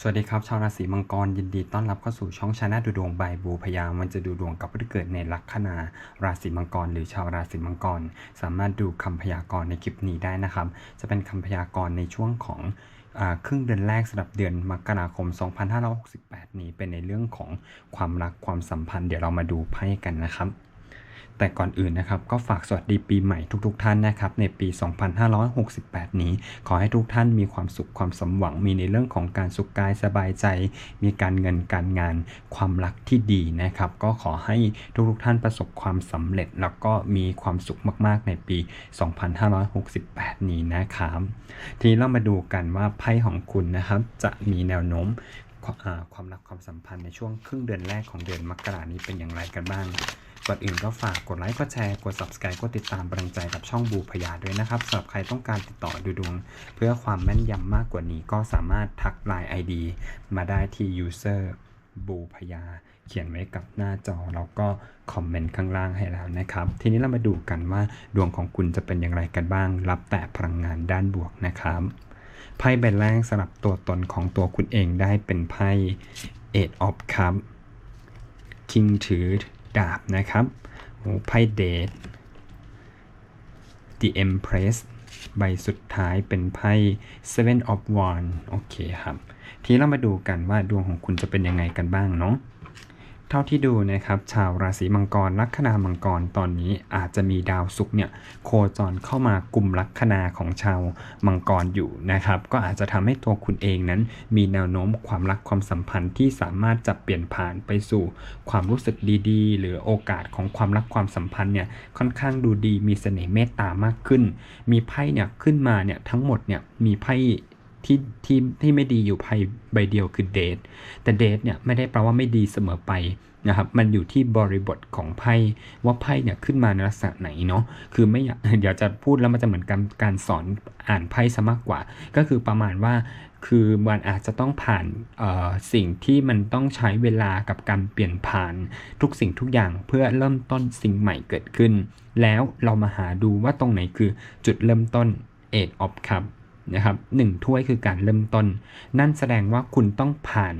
สวัสดีครับ ชาวราศีมังกรยินดีต้อนรับเข้าสู่ช่องชาแนลดูดวงบายบูพยามันจะดูดวงกับผู้ที่เกิดในลัคนาราศีมังกร หรือชาวราศีมังกร สามารถดูคำพยากรณ์ในคลิปนี้ได้นะครับ จะเป็นคำพยากรณ์ในช่วงของครึ่งเดือนแรกสำหรับเดือนมกราคม 2568 นี้เป็นในเรื่องของความรักความสัมพันธ์ เดี๋ยวเรามาดูไพ่กันนะครับ แต่ก่อนอื่นนะครับก็ฝากสวัสดีปีใหม่ทุกๆทท่านนะครับในปี 2568 นี้ ขอให้ทุกท่านมีความสุขความสมหวังมีในเรื่องของการสุขกายสบายใจ มีการเงินการงานความรักที่ดีนะครับ ก็ขอให้ทุกๆท่านประสบความสำเร็จ แล้วก็มีความสุขมากๆ ในปี 2568 นี้นะครับทีนี้เรามาดูกันว่าไพ่ของคุณนะครับ จะมีแนวโน้มความรักความสัมพันธ์ในช่วงครึ่งเดือนแรกของเดือนมกรานี้เป็นอย่างไรกันบ้าง ก่อนอื่นก็ฝากกดไลค์กดแชร์กด subscribe กดติดตามกำลังใจกับช่องบูพยาด้วยนะครับสำหรับใครต้องการติดต่อดูดวง เพื่อความแม่นยำมากกว่านี้ก็สามารถทักไลน์ ID มาได้ที่ user บูพยา เขียนไว้กับหน้าจอแล้วก็คอมเมนต์ข้างล่างให้แล้วนะครับ ทีนี้เรามาดูกันว่าดวงของคุณจะเป็นอย่างไรกันบ้าง รับแต่พลังงานด้านบวกนะครับไพ่ใบแรกสำหรับตัวตนของตัวคุณเองได้เป็นไพ่ Eight of Cups King ถือ ดาบนะครับไพ่เดท The Empress ใบสุดท้ายเป็นไพ่ Seven of Wands โอเคครับ ทีเรามาดูกันว่าดวงของคุณจะเป็นยังไงกันบ้างเนาะ เท่าที่ดูนะครับชาวราศีมังกรลัคนามังกรตอนนี้อาจจะมีดาวศุกร์เนี่ยโคจรเข้ามากลุ่มลัคนาของชาวมังกรอยู่นะครับก็อาจจะทำให้ตัวคุณเองนั้น มีแนวโน้มความรักความสัมพันธ์ที่สามารถจะเปลี่ยนผ่านไปสู่ความรู้สึกดีๆ หรือโอกาสของความรักความสัมพันธ์เนี่ยค่อนข้างดูดีมีเสน่ห์เมตตามากขึ้น มีไพ่เนี่ยขึ้นมาเนี่ยทั้งหมดเนี่ยมีไพ่ ที่ที่ที่ไม่ดีอยู่ไพ่ใบเดียวคือเดทแต่เดทเนี่ยไม่ได้แปลว่าไม่ดีเสมอไปนะครับมันอยู่ที่บริบทของไพ่ว่าไพ่เนี่ยขึ้นมาในลักษณะไหนเนาะคือไม่อยากเดี๋ยวจะพูดแล้วมันจะเหมือนการการสอนอ่านไพ่ซะมากกว่า ก็คือประมาณว่าคือมันอาจจะต้องผ่านสิ่งที่มันต้องใช้เวลากับการเปลี่ยนผ่านทุกสิ่งทุกอย่างเพื่อเริ่มต้นสิ่งใหม่เกิดขึ้น แล้วเรามาหาดูว่าตรงไหนคือจุดเริ่มต้น Eight of Cups นะครับหนึ่งถ้วยคือการเริ่มต้น นั่นแสดงว่าคุณต้องผ่าน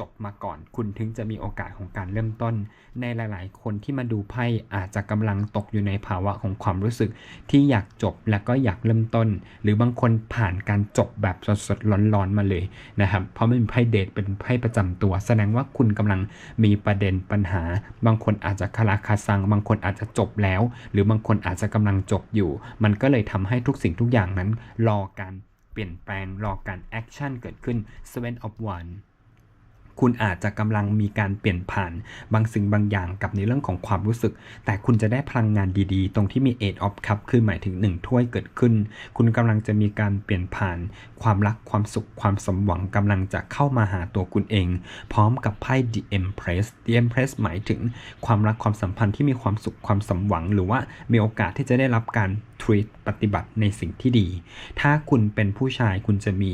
จบมาก่อน คุณถึงจะมีโอกาสของการเริ่มต้น ในหลาย ๆ คนที่มาดูไพ่อาจจะกำลังตกอยู่ในภาวะของความรู้สึก ที่อยากจบและก็อยากเริ่มต้น หรือบางคนผ่านการจบแบบสดๆร้อนๆมาเลยนะครับเพราะมันเป็นไพ่เดทเป็นไพ่ประจำตัว แสดงว่าคุณกำลังมีประเด็นปัญหา บางคนอาจจะคาราคาซัง บางคนอาจจะจบแล้ว หรือบางคนอาจจะกำลังจบอยู่ มันก็เลยทำให้ทุกสิ่งทุกอย่างนั้นรอการเปลี่ยนแปลงรอการแอคชั่นเกิดขึ้น Seven of One คุณอาจจะกำลังมีการเปลี่ยนผ่านบางสิ่งบางอย่างกับในเรื่องของความรู้สึก แต่คุณจะได้พลังงานดีๆ ตรงที่มี Eight of Cup คือหมายถึง 1 ถ้วยเกิดขึ้น คุณกำลังจะมีการเปลี่ยนผ่าน ความรักความสุขความสมหวังกำลังจะเข้ามาหาตัวคุณเอง พร้อมกับไพ่ The Empress The Empress หมายถึงความรักความสัมพันธ์ที่มีความสุขความสมหวัง หรือว่ามีโอกาสที่จะได้รับการทรีตปฏิบัติในสิ่งที่ดี ถ้าคุณเป็นผู้ชายคุณจะมี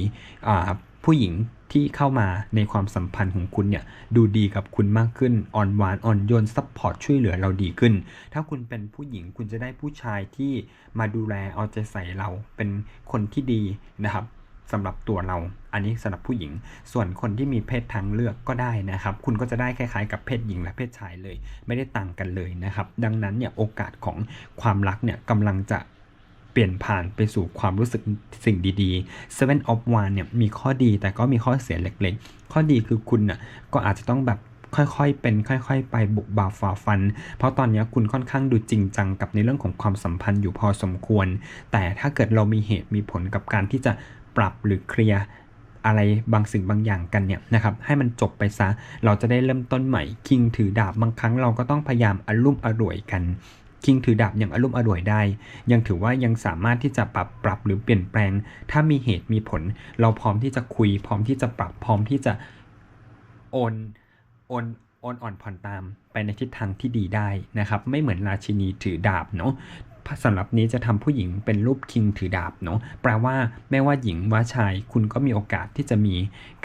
ผู้หญิงที่เข้ามาในความสัมพันธ์ของคุณเนี่ยดูดีกับคุณมากขึ้นอ่อนหวานอ่อนโยนซัพพอร์ตช่วยเหลือเราดีขึ้น ถ้าคุณเป็นผู้หญิงคุณจะได้ผู้ชายที่มาดูแลเอาใจใส่เราเป็นคนที่ดีนะครับสำหรับตัวเรา อันนี้สำหรับผู้หญิง ส่วนคนที่มีเพศทางเลือกก็ได้นะครับ คุณก็จะได้คล้ายๆ กับเพศหญิงและเพศชายเลย ไม่ได้ต่างกันเลยนะครับ ดังนั้นเนี่ยโอกาสของความรักเนี่ยกำลังจะ ปลี่ยนผ่านไปสู่ความรู้สึกสิ่งดีๆ Seven of Wands เนี่ยมีข้อดีแต่ก็มีข้อเสียเล็กๆ ข้อดีคือคุณน่ะก็อาจจะต้องแบบค่อยๆ เป็นค่อยๆ ไปบุกบาฝ่าฟัน เพราะตอนนี้คุณค่อนข้างดูจริงจังกับในเรื่องของความสัมพันธ์อยู่พอสมควร แต่ถ้าเกิดเรามีเหตุมีผลกับการที่จะปรับหรือเคลียร์อะไรบางสิ่งบางอย่างกันเนี่ยนะครับให้มันจบไปซะ เราจะได้เริ่มต้นใหม่คิงถือดาบ บางครั้งเราก็ต้องพยายามอารมุ่มอร่วยกัน คิงถือดาบยังอารมณ์อร่วยได้ ยังถือว่ายังสามารถที่จะปรับปรับหรือเปลี่ยนแปลง ถ้ามีเหตุมีผล เราพร้อมที่จะคุย พร้อมที่จะปรับพร้อมที่จะโอนโอนโอนอ่อนผ่อนตามไปในทิศทางที่ดีได้นะครับ ไม่เหมือนราชินีถือดาบเนาะสำหรับนี้จะทำผู้หญิงเป็นรูปคิงถือดาบเนาะแปลว่าไม่ว่าหญิงว่าชายคุณก็มีโอกาสที่จะมี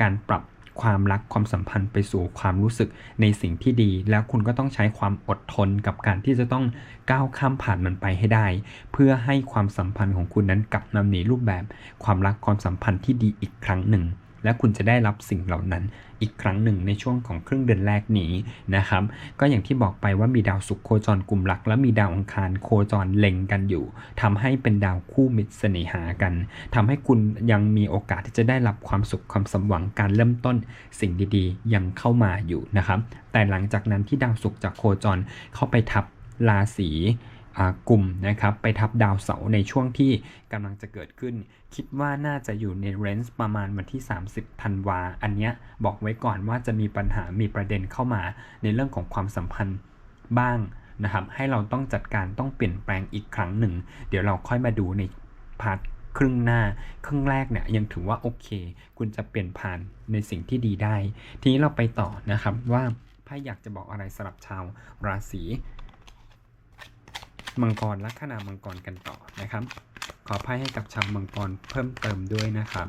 การปรับ ความรักความสัมพันธ์ไปสู่ความรู้สึกในสิ่งที่ดี แล้วคุณก็ต้องใช้ความอดทนกับการที่จะต้องก้าวข้ามผ่านมันไปให้ได้ เพื่อให้ความสัมพันธ์ของคุณนั้นกลับมาในรูปแบบ ความรักความสัมพันธ์ที่ดีอีกครั้งหนึ่ง และคุณจะได้รับสิ่งเหล่านั้นอีกครั้งหนึ่งในช่วงของครึ่งเดือนแรกนี้นะครับ ก็อย่างที่บอกไปว่ามีดาวศุกร์โคจรกลุ่มหลัก และมีดาวอังคารโคจรเล็งกันอยู่ทำให้เป็นดาวคู่มิตรเสน่หากันทำให้คุณยังมีโอกาสที่จะได้รับความสุขความสมหวังการเริ่มต้นสิ่งดีๆ ยังเข้ามาอยู่นะครับ แต่หลังจากนั้นที่ดาวศุกร์จากโคจรเข้าไปทับราศี กลุ่มนะครับไปทับดาวเสาร์ในช่วงที่กำลังจะเกิดขึ้น คิดว่าน่าจะอยู่ในเรนจ์ประมาณวันที่ 30ธันวา อันเนี้ยบอกไว้ก่อนว่าจะมีปัญหามีประเด็นเข้ามาในเรื่องของความสัมพันธ์บ้างนะครับ ให้เราต้องจัดการต้องเปลี่ยนแปลงอีกครั้งหนึ่ง เดี๋ยวเราค่อยมาดูในพาร์ทครึ่งหน้า ครึ่งแรกเนี่ยยังถือว่าโอเค คุณจะเปลี่ยนผ่านในสิ่งที่ดีได้ ทีนี้เราไปต่อนะครับว่าไพ่อยากจะบอกอะไรสำหรับชาวราศี มังกรลัคนามังกรกันต่อนะครับ ขอไพ่ให้กับชาวมังกรเพิ่มเติมด้วยนะครับ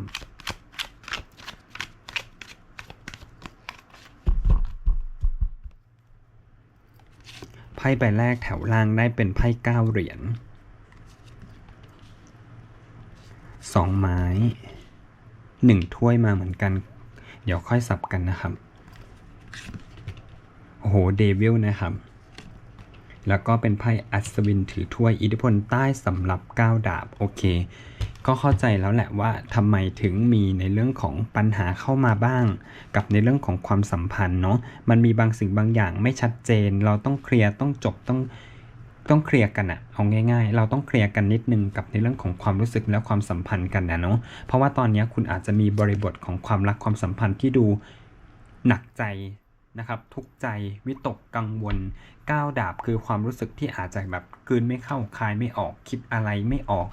ไพ่ใบแรกแถวล่างได้เป็นไพ่เก้าเหรียญสองไม้หนึ่งถ้วยมาเหมือนกัน เดี๋ยวค่อยสับกันนะครับ โอ้โห เดวิลนะครับ แล้วก็เป็นไพ่อัศวินถือถ้วยอิทธิพลใต้สำหรับก้าวดาบโอเค ก็เข้าใจแล้วแหละว่าทำไมถึงมีในเรื่องของปัญหาเข้ามาบ้าง กับในเรื่องของความสัมพันธ์เนาะมันมีบางสิ่งบางอย่างไม่ชัดเจน เราต้องเคลียร์ต้องจบต้องต้องเคลียร์กันอะเอาง่าย ๆ เราต้องเคลียร์กันนิดนึงกับในเรื่องของความรู้สึกและความสัมพันธ์กันนะเนาะ เพราะว่าตอนนี้คุณอาจจะมีบริบทของความรักความสัมพันธ์ที่ดูหนักใจ นะครับทุกใจวิตกกังวลก้าวดาบคือความรู้สึกที่อาจจะแบบกืนไม่เข้าคายไม่ออกคิดอะไรไม่ออก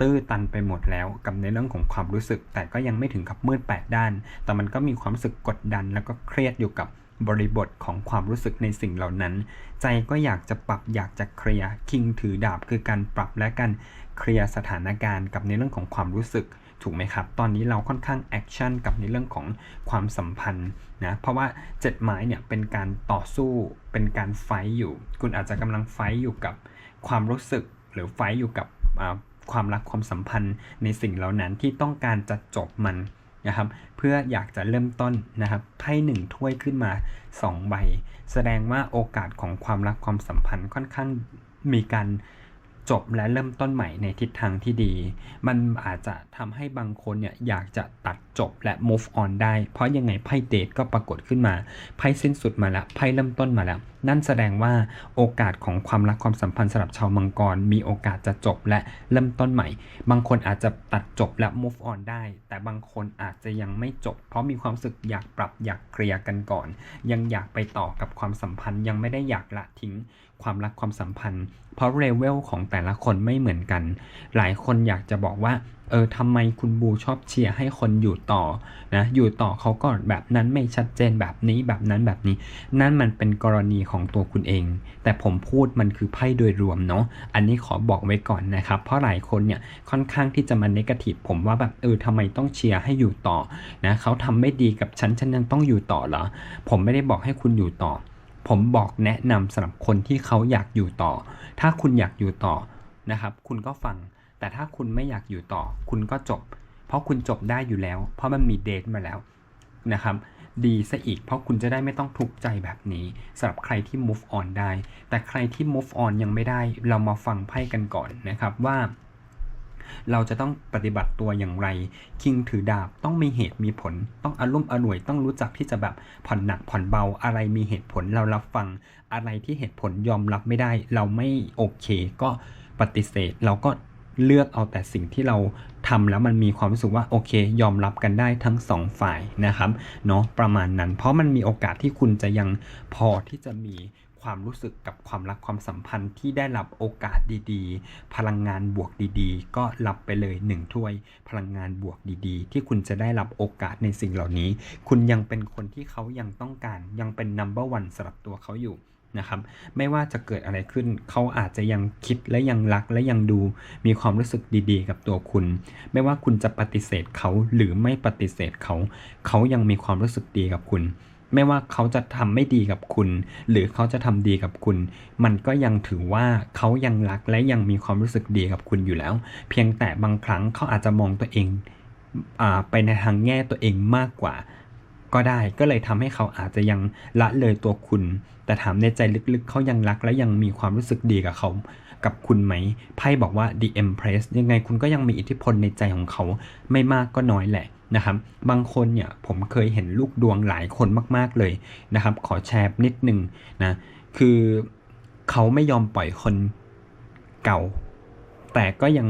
ตื้อตันไปหมดแล้วกับในเรื่องของความรู้สึก แต่ก็ยังไม่ถึงกับมืดแปดด้าน แต่มันก็มีความรู้สึกกดดัน แล้วก็เครียดอยู่กับบริบทของความรู้สึกในสิ่งเหล่านั้น ใจก็อยากจะปรับอยากจะเคลียร์คิงถือดาบคือการปรับและการเคลียร์สถานการณ์กับในเรื่องของความรู้สึก ถูกไหมครับ ตอนนี้เราค่อนข้างแอคชั่นกับในเรื่องของความสัมพันธ์นะ เพราะว่าเจ็ดไม้เนี่ยเป็นการต่อสู้ เป็นการไฟอยู่ คุณอาจจะกำลังไฟอยู่กับความรู้สึก หรือไฟอยู่กับความรักความสัมพันธ์ในสิ่งเหล่านั้นที่ต้องการจะจบมันนะครับ เพื่ออยากจะเริ่มต้นนะครับไพ่หนึ่งถ้วยขึ้นมา2ใบ แสดงว่าโอกาสของความรักความสัมพันธ์ค่อนข้างมีการ จบและเริ่มต้นใหม่ในทิศทางที่ดี มันอาจจะทำให้บางคนเนี่ยอยากจะตัดจบและ move on ได้ เพราะยังไงไพ่เดทก็ปรากฏขึ้นมา ไพ่สิ้นสุดมาแล้ว ไพ่เริ่มต้นมาแล้ว นั่นแสดงว่าโอกาสของความรักความสัมพันธ์สำหรับชาวมังกร มีโอกาสจะจบและเริ่มต้นใหม่ บางคนอาจจะตัดจบและ move on ได้ แต่บางคนอาจจะยังไม่จบ เพราะมีความรู้สึกอยากปรับอยากเคลียร์กันก่อน ยังอยากไปต่อกับความสัมพันธ์ยังไม่ได้อยากละทิ้ง ความรักความสัมพันธ์ เพราะเลเวลของแต่ละคนไม่เหมือนกัน หลายคนอยากจะบอกว่า เออทำไมคุณบูชอบเชียร์ให้คนอยู่ต่อนะอยู่ต่อเขาก็แบบนั้นไม่ชัดเจนแบบนี้แบบนั้นแบบนี้ นั่นมันเป็นกรณีของตัวคุณเอง แต่ผมพูดมันคือไพ่โดยรวมเนาะอันนี้ขอบอกไว้ก่อนนะครับ เพราะหลายคนเนี่ยค่อนข้างที่จะมาเนกาทีฟผมว่าแบบเออทำไมต้องเชียร์ให้อยู่ต่อนะเขาทำไม่ดีกับฉันฉันยังต้องอยู่ต่อเหรอผมไม่ได้บอกให้คุณอยู่ต่อ ผมบอกแนะนำสำหรับคนที่เขาอยากอยู่ต่อ ถ้าคุณอยากอยู่ต่อนะครับ คุณก็ฟัง แต่ถ้าคุณไม่อยากอยู่ต่อ คุณก็จบ เพราะคุณจบได้อยู่แล้ว เพราะมันมีเดทมาแล้วนะครับ ดีซะอีก เพราะคุณจะได้ไม่ต้องทุกข์ใจแบบนี้สำหรับใครที่ move on ได้ แต่ใครที่ move on ยังไม่ได้ เรามาฟังไพ่กันก่อนนะครับว่า เราจะต้องปฏิบัติตัวอย่างไร คิงถือดาบต้องมีเหตุมีผล ต้องอารมณ์อร่วยต้องรู้จักที่จะแบบผ่อนหนักผ่อนเบาอะไรมีเหตุผลเรารับฟัง อะไรที่เหตุผลยอมรับไม่ได้ เราไม่โอเค ก็ปฏิเสธเราก็เลือกเอาแต่สิ่งที่เราทำแล้วมันมีความรู้สึกว่าโอเค ยอมรับกันได้ทั้งสองฝ่ายนะครับเนาะประมาณนั้น เพราะมันมีโอกาสที่คุณจะยังพอที่จะมี ความรู้สึกกับความรักความสัมพันธ์ที่ได้รับโอกาสดีๆ พลังงานบวกดีๆ ก็รับไปเลยหนึ่งถ้วย พลังงานบวกดีๆ ที่คุณจะได้รับโอกาสในสิ่งเหล่านี้ คุณยังเป็นคนที่เขายังต้องการ ยังเป็น number one สำหรับตัวเขาอยู่นะครับไม่ว่าจะเกิดอะไรขึ้น เขาอาจจะยังคิดและยังรักและยังดูมีความรู้สึกดีๆ กับตัวคุณ ไม่ว่าคุณจะปฏิเสธเขาหรือไม่ปฏิเสธเขา เขายังมีความรู้สึกดีกับคุณ ไม่ว่าเขาจะทำไม่ดีกับคุณ หรือเขาจะทำดีกับคุณ มันก็ยังถือว่าเขายังรักและยังมีความรู้สึกดีกับคุณอยู่แล้ว เพียงแต่บางครั้งเขาอาจจะมองตัวเองอไปในทางแง่ตัวเองมากกว่า ก็ได้ก็เลยทำให้เขาอาจจะยังละเลยตัวคุณ แต่ถามในใจลึกๆเขายังรักและยังมีความรู้สึกดีกับเขากับคุณไหม ไพ่บอกว่า the empress ยังไงคุณก็ยังมีอิทธิพลในใจของเขาไม่มากก็น้อยแหละ นะครับ บางคนเนี่ยผมเคยเห็นลูกดวงหลายคนมาก ๆเลยนะครับ ขอแชร์นิดนึงนะคือเขาไม่ยอมปล่อยคนเก่า แต่ก็ยัง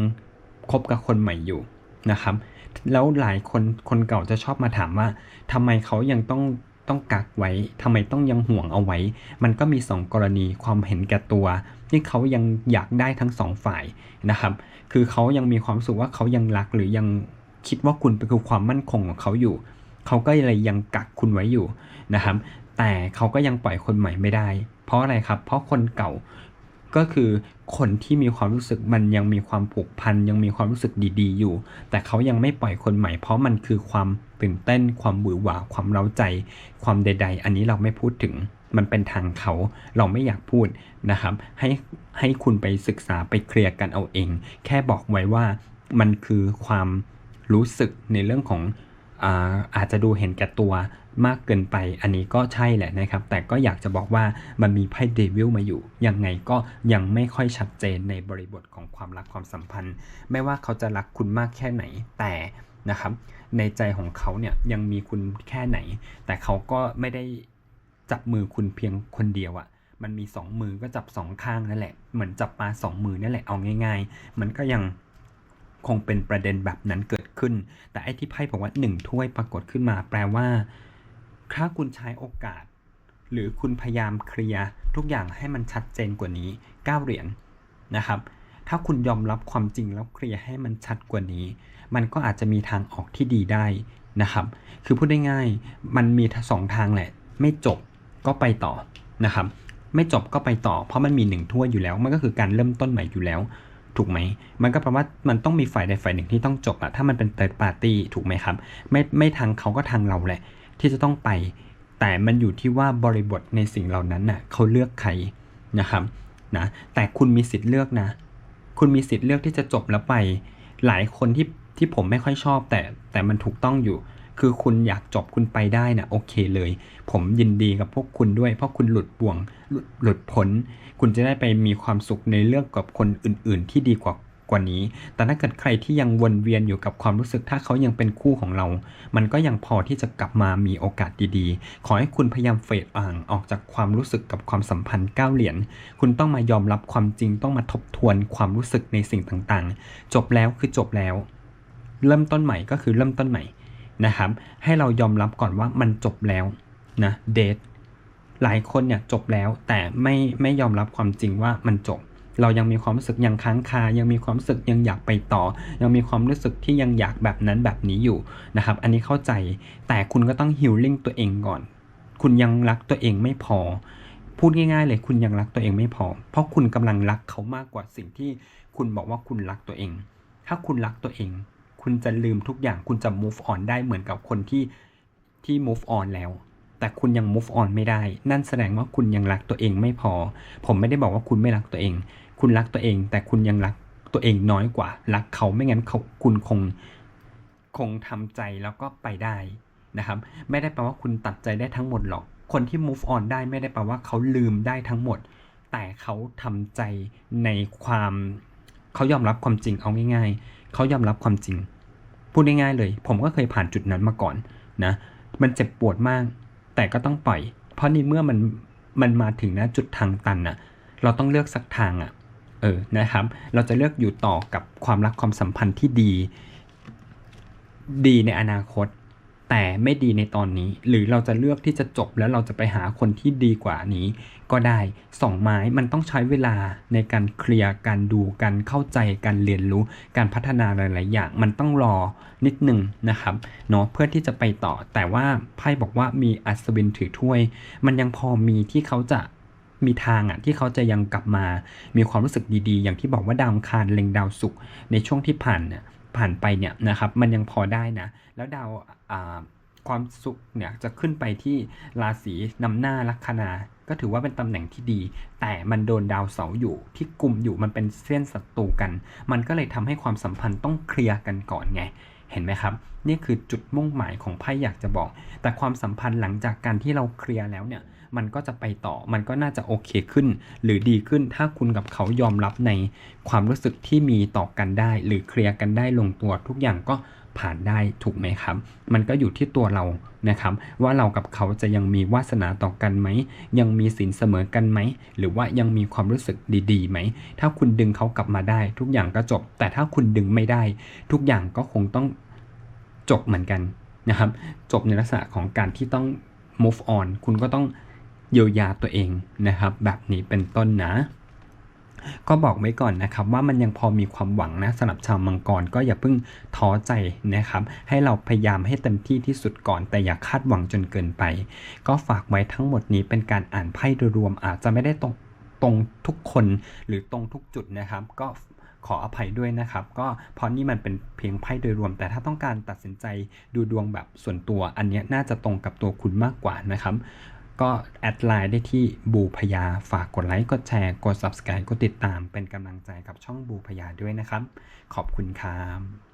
คบกับคนใหม่อยู่นะครับ แล้วหลายคนคนเก่าจะชอบมาถามว่าทำไมเขายังต้องต้องกักไว้ทำไมต้องยังห่วงเอาไว้ มันก็มีสองกรณีความเห็นแก่ตัวที่เขายังอยากได้ทั้งสองฝ่ายนะครับ คือเขายังมีความสึกว่าเขายังรักหรือยัง คิดว่าคุณเป็นคือความมั่นคงของเขาอยู่ เขาก็เลยยังกักคุณไว้อยู่นะครับ แต่เขาก็ยังปล่อยคนใหม่ไม่ได้ เพราะอะไรครับ เพราะคนเก่าก็คือคนที่มีความรู้สึกมันยังมีความผูกพันยังมีความรู้สึกดีๆ อยู่ แต่เขายังไม่ปล่อยคนใหม่ เพราะมันคือความตื่นเต้น ความหวือหวาความเร้าใจ ความใด ๆ อันนี้เราไม่พูดถึงมันเป็นทางเขาเราไม่อยากพูดนะครับ ให้ให้คุณไปศึกษาไปเคลียร์กันเอาเอง แค่บอกไว้ว่ามันคือความ รู้สึกในเรื่องของอาอาจจะดูเห็นแก่ตัวมากเกินไป อันนี้ก็ใช่แหละนะครับ แต่ก็อยากจะบอกว่ามันมีไพ่เดวิลมาอยู่ ยังไงก็ยังไม่ค่อยชัดเจนในบริบทของความรักความสัมพันธ์ ไม่ว่าเขาจะรักคุณมากแค่ไหน แต่นะครับในใจของเขาเนี่ยยังมีคุณแค่ไหน แต่เขาก็ไม่ได้จับมือคุณเพียงคนเดียวอะมันมีสองมือก็จับสองข้างนั่นแหละ เหมือนจับปลาสองมือนั่นแหละเอาง่าย ๆ มันก็ยัง คงเป็นประเด็นแบบนั้นเกิดขึ้น แต่ไอ้ที่ไพ่บอกว่าหนึ่งถ้วยปรากฏขึ้นมา แปลว่าถ้าคุณใช้โอกาส หรือคุณพยายามเคลียร์ทุกอย่างให้มันชัดเจนกว่านี้9เหรียญนะครับ ถ้าคุณยอมรับความจริงแล้วเคลียร์ให้มันชัดกว่านี้ มันก็อาจจะมีทางออกที่ดีได้นะครับ คือพูดได้ง่ายมันมีสองทางแหละ ไม่จบก็ไปต่อนะครับ ไม่จบก็ไปต่อ เพราะมันมีหนึ่งถ้วยอยู่แล้ว มันก็คือการเริ่มต้นใหม่อยู่แล้ว ถูกไหม มันก็แปลว่ามันต้องมีฝ่ายใดฝ่ายหนึ่งที่ต้องจบอะถ้ามันเป็น third party ถูกไหมครับ ไม่ไม่ทางเขาก็ทางเราแหละ ที่จะต้องไป แต่มันอยู่ที่ว่าบริบทในสิ่งเหล่านั้นน่ะเขาเลือกใครนะครับนะแต่คุณมีสิทธิ์เลือกนะ คุณมีสิทธิ์เลือกที่จะจบแล้วไป หลายคนที่ที่ผมไม่ค่อยชอบ แต่แต่มันถูกต้องอยู่ คือคุณอยากจบคุณไปได้นะโอเคเลย ผมยินดีกับพวกคุณด้วย เพราะคุณหลุดบ่วงหลุดหลุดพ้นคุณจะได้ไปมีความสุขในเรื่องกับคนอื่น ๆ ที่ดีกว่ากว่านี้ แต่ถ้าเกิดใครที่ยังวนเวียนอยู่กับความรู้สึก ถ้าเขายังเป็นคู่ของเรา มันก็ยังพอที่จะกลับมามีโอกาสดีๆ ขอให้คุณพยายามเฟดอ่างออกจากความรู้สึกกับความสัมพันธ์ก้าวเหรียญ คุณต้องมายอมรับความจริง ต้องมาทบทวนความรู้สึกในสิ่งต่างๆ จบแล้วคือจบแล้ว เริ่มต้นใหม่ก็คือเริ่มต้นใหม่ นะครับ ให้เรายอมรับก่อนว่ามันจบแล้วนะเดทหลายคนเนี่ยจบแล้วแต่ไม่ไม่ยอมรับความจริงว่ามันจบ เรายังมีความรู้สึกยังค้างคา ยังมีความรู้สึกยังอยากไปต่อ ยังมีความรู้สึกที่ยังอยากแบบนั้นแบบนี้อยู่นะครับ อันนี้เข้าใจแต่คุณก็ต้องฮิลลิ่งตัวเองก่อน คุณยังรักตัวเองไม่พอ พูดง่ายๆเลยคุณยังรักตัวเองไม่พอ เพราะคุณกำลังรักเขามากกว่าสิ่งที่คุณบอกว่าคุณรักตัวเอง ถ้าคุณรักตัวเอง คุณจะลืมทุกอย่างคุณจะ move on ได้เหมือนกับคนที่ที่ move on แล้ว แต่คุณยัง move on ไม่ได้ นั่นแสดงว่าคุณยังรักตัวเองไม่พอ ผมไม่ได้บอกว่าคุณไม่รักตัวเอง คุณรักตัวเอง แต่คุณยังรักตัวเองน้อยกว่า รักเขาไม่งั้นเขาคุณคงคงทำใจแล้วก็ไปได้นะครับ ไม่ได้แปลว่าคุณตัดใจได้ทั้งหมดหรอก คนที่ move on ได้ไม่ได้แปลว่าเขาลืมได้ทั้งหมด แต่เขาทำใจในความเขายอมรับความจริงเอาง่าย ๆ เขายอมรับความจริง พูดง่ายๆเลย ผมก็เคยผ่านจุดนั้นมาก่อนนะ มันเจ็บปวดมาก แต่ก็ต้องปล่อย เพราะในเมื่อมันมันมาถึงนะจุดทางตันอะเราต้องเลือกสักทางอะเออนะครับ เราจะเลือกอยู่ต่อกับความรักความสัมพันธ์ที่ดี ดีในอนาคต แต่ไม่ดีในตอนนี้ หรือเราจะเลือกที่จะจบแล้วเราจะไปหาคนที่ดีกว่านี้ ก็ได้สองไม้มันต้องใช้เวลาในการเคลียร์การดูการเข้าใจการเรียนรู้ การพัฒนาหลาย ๆ อย่าง มันต้องรอนิดหนึ่งนะครับเนาะเพื่อที่จะไปต่อ แต่ว่าไพ่บอกว่ามีอัศวินถือถ้วย มันยังพอมีที่เขาจะมีทางอะที่เขาจะยังกลับมา มีความรู้สึกดีๆ อย่างที่บอกว่าดาวคารเล็งดาวศุกร์ในช่วงที่ผ่านเนี่ย ผ่านไปเนี่ยนะครับมันยังพอได้นะ แล้วดาวความสุขเนี่ยจะขึ้นไปที่ราศีนำหน้าลัคนา ก็ถือว่าเป็นตำแหน่งที่ดี แต่มันโดนดาวเสาร์อยู่ที่กลุ่มอยู่มันเป็นเส้นศัตรูกัน มันก็เลยทำให้ความสัมพันธ์ต้องเคลียร์กันก่อนไงเห็นไหมครับ นี่คือจุดมุ่งหมายของไพ่อยากจะบอก แต่ความสัมพันธ์หลังจากการที่เราเคลียร์แล้วเนี่ย มันก็จะไปต่อ มันก็น่าจะโอเคขึ้น หรือดีขึ้นถ้าคุณกับเขายอมรับในความรู้สึกที่มีต่อกันได้ หรือเคลียร์กันได้ลงตัวทุกอย่างก็ผ่านได้ถูกไหมครับ มันก็อยู่ที่ตัวเรานะครับ ว่าเรากับเขาจะยังมีวาสนาต่อกันไหม ยังมีสินเสมอกันไหม หรือว่ายังมีความรู้สึกดีๆไหม ถ้าคุณดึงเขากลับมาได้ ทุกอย่างก็จบ แต่ถ้าคุณดึงไม่ได้ ทุกอย่างก็คงต้องจบเหมือนกันนะครับ จบในลักษณะของการที่ต้อง move on คุณก็ต้อง เยียวยาตัวเองนะครับ แบบนี้เป็นต้นนะก็บอกไว้ก่อนนะครับว่ามันยังพอมีความหวังนะสำหรับชาวมังกรก็อย่าเพิ่งท้อใจนะครับ ให้เราพยายามให้เต็มที่ที่สุดก่อน แต่อย่าคาดหวังจนเกินไป ก็ฝากไว้ทั้งหมดนี้เป็นการอ่านไพ่โดยรวมอาจจะไม่ได้ตรงตรงทุกคนหรือตรงทุกจุดนะครับ ก็ขออภัยด้วยนะครับ ก็เพราะนี่มันเป็นเพียงไพ่โดยรวม แต่ถ้าต้องการตัดสินใจดูดวงแบบส่วนตัว อันนี้น่าจะตรงกับตัวคุณมากกว่านะครับ ก็แอดไลน์ได้ที่บูพยาฝากกดไลค์ กดแชร์ กด Subscribe กดติดตามเป็นกำลังใจกับช่องบูพยาด้วยนะครับ ขอบคุณครับ